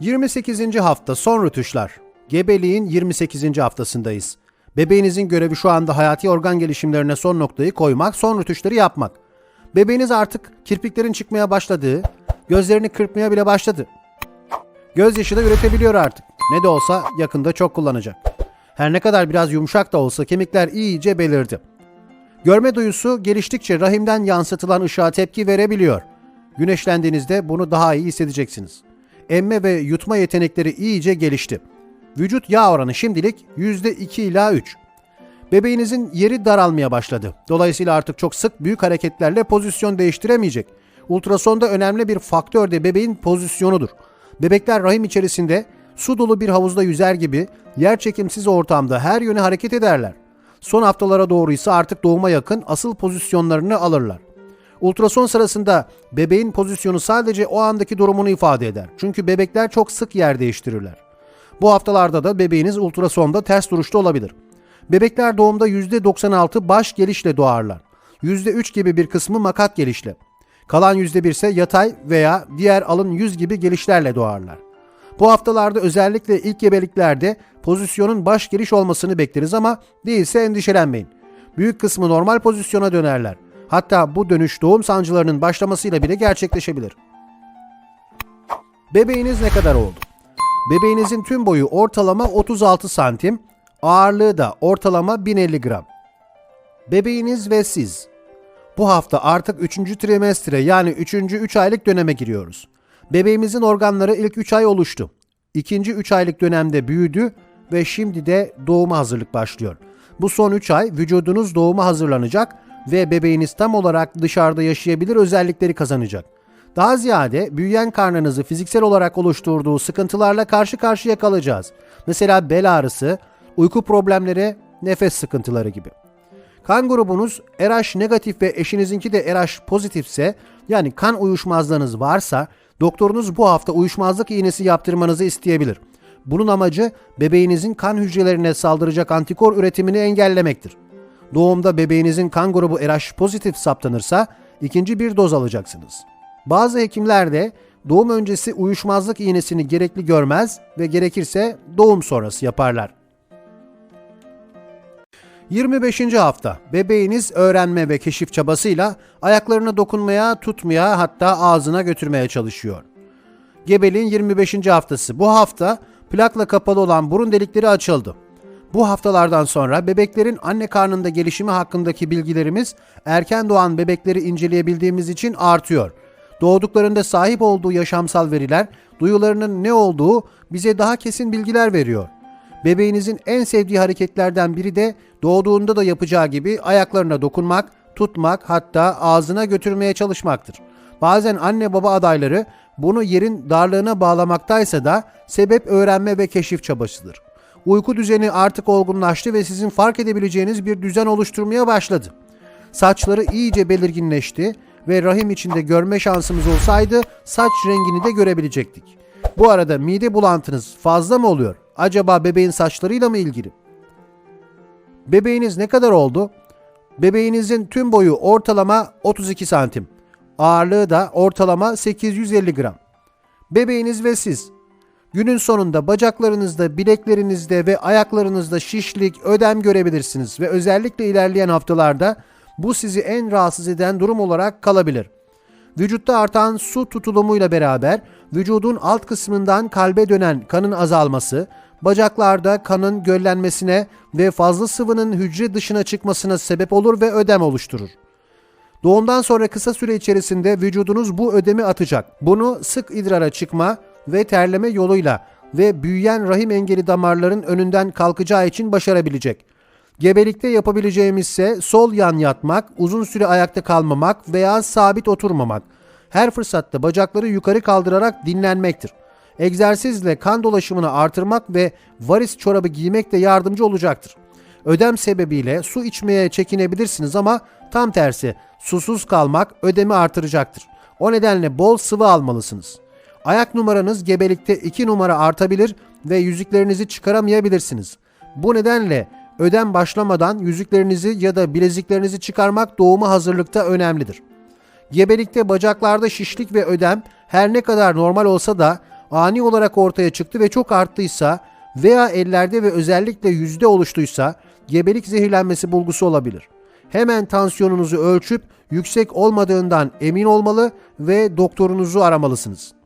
28. hafta son rütuşlar. Gebeliğin 28. haftasındayız. Bebeğinizin görevi şu anda hayati organ gelişimlerine son noktayı koymak, son rütuşları yapmak. Bebeğiniz artık kirpiklerin çıkmaya başladığı, gözlerini kırpmaya bile başladı. Gözyaşı da üretebiliyor artık. Ne de olsa yakında çok kullanacak. Her ne kadar biraz yumuşak da olsa kemikler iyice belirdi. Görme duyusu geliştikçe rahimden yansıtılan ışığa tepki verebiliyor. Güneşlendiğinizde bunu daha iyi hissedeceksiniz. Emme ve yutma yetenekleri iyice gelişti. Vücut yağ oranı şimdilik %2 ila 3. Bebeğinizin yeri daralmaya başladı. Dolayısıyla artık çok sık büyük hareketlerle pozisyon değiştiremeyecek. Ultrasonda önemli bir faktör de bebeğin pozisyonudur. Bebekler rahim içerisinde su dolu bir havuzda yüzer gibi yerçekimsiz ortamda her yöne hareket ederler. Son haftalara doğru ise artık doğuma yakın asıl pozisyonlarını alırlar. Ultrason sırasında bebeğin pozisyonu sadece o andaki durumunu ifade eder. Çünkü bebekler çok sık yer değiştirirler. Bu haftalarda da bebeğiniz ultrasonda ters duruşta olabilir. Bebekler doğumda %96 baş gelişle doğarlar. %3 gibi bir kısmı makat gelişle. Kalan %1 ise yatay veya diğer alın yüz gibi gelişlerle doğarlar. Bu haftalarda özellikle ilk gebeliklerde pozisyonun baş geliş olmasını bekleriz ama değilse endişelenmeyin. Büyük kısmı normal pozisyona dönerler. Hatta bu dönüş doğum sancılarının başlamasıyla bile gerçekleşebilir. Bebeğiniz ne kadar oldu? Bebeğinizin tüm boyu ortalama 36 santim, ağırlığı da ortalama 1050 gram. Bebeğiniz ve siz. Bu hafta artık 3. trimestre yani 3. 3 aylık döneme giriyoruz. Bebeğimizin organları ilk 3 ay oluştu. İkinci 3 aylık dönemde büyüdü ve şimdi de doğuma hazırlık başlıyor. Bu son 3 ay vücudunuz doğuma hazırlanacak ve bebeğiniz tam olarak dışarıda yaşayabilir özellikleri kazanacak. Daha ziyade büyüyen karnınızı fiziksel olarak oluşturduğu sıkıntılarla karşı karşıya kalacağız. Mesela bel ağrısı, uyku problemleri, nefes sıkıntıları gibi. Kan grubunuz RH negatif ve eşinizinki de RH pozitifse yani kan uyuşmazlığınız varsa doktorunuz bu hafta uyuşmazlık iğnesi yaptırmanızı isteyebilir. Bunun amacı bebeğinizin kan hücrelerine saldıracak antikor üretimini engellemektir. Doğumda bebeğinizin kan grubu RH pozitif saptanırsa ikinci bir doz alacaksınız. Bazı hekimler de doğum öncesi uyuşmazlık iğnesini gerekli görmez ve gerekirse doğum sonrası yaparlar. 25. hafta bebeğiniz öğrenme ve keşif çabasıyla ayaklarına dokunmaya, tutmaya hatta ağzına götürmeye çalışıyor. Gebeliğin 25. haftası. Bu hafta plakla kapalı olan burun delikleri açıldı. Bu haftalardan sonra bebeklerin anne karnında gelişimi hakkındaki bilgilerimiz erken doğan bebekleri inceleyebildiğimiz için artıyor. Doğduklarında sahip olduğu yaşamsal veriler, duyularının ne olduğu bize daha kesin bilgiler veriyor. Bebeğinizin en sevdiği hareketlerden biri de doğduğunda da yapacağı gibi ayaklarına dokunmak, tutmak hatta ağzına götürmeye çalışmaktır. Bazen anne baba adayları bunu yerin darlığına bağlamaktaysa da sebep öğrenme ve keşif çabasıdır. Uyku düzeni artık olgunlaştı ve sizin fark edebileceğiniz bir düzen oluşturmaya başladı. Saçları iyice belirginleşti ve rahim içinde görme şansımız olsaydı saç rengini de görebilecektik. Bu arada mide bulantınız fazla mı oluyor? Acaba bebeğin saçlarıyla mı ilgili? Bebeğiniz ne kadar oldu? Bebeğinizin tüm boyu ortalama 32 santim. Ağırlığı da ortalama 850 gram. Bebeğiniz ve siz. Günün sonunda bacaklarınızda, bileklerinizde ve ayaklarınızda şişlik, ödem görebilirsiniz ve özellikle ilerleyen haftalarda bu sizi en rahatsız eden durum olarak kalabilir. Vücutta artan su tutulumuyla beraber vücudun alt kısmından kalbe dönen kanın azalması, bacaklarda kanın göllenmesine ve fazla sıvının hücre dışına çıkmasına sebep olur ve ödem oluşturur. Doğumdan sonra kısa süre içerisinde vücudunuz bu ödemi atacak. Bunu sık idrara çıkma ve terleme yoluyla ve büyüyen rahim engeli damarların önünden kalkacağı için başarabilecek. Gebelikte yapabileceğimiz ise sol yan yatmak, uzun süre ayakta kalmamak veya sabit oturmamak. Her fırsatta bacakları yukarı kaldırarak dinlenmektir. Egzersizle kan dolaşımını artırmak ve varis çorabı giymek de yardımcı olacaktır. Ödem sebebiyle su içmeye çekinebilirsiniz ama tam tersi susuz kalmak ödemi artıracaktır. O nedenle bol sıvı almalısınız. Ayak numaranız gebelikte 2 numara artabilir ve yüzüklerinizi çıkaramayabilirsiniz. Bu nedenle ödem başlamadan yüzüklerinizi ya da bileziklerinizi çıkarmak doğuma hazırlıkta önemlidir. Gebelikte bacaklarda şişlik ve ödem her ne kadar normal olsa da ani olarak ortaya çıktı ve çok arttıysa veya ellerde ve özellikle yüzde oluştuysa gebelik zehirlenmesi bulgusu olabilir. Hemen tansiyonunuzu ölçüp yüksek olmadığından emin olmalı ve doktorunuzu aramalısınız.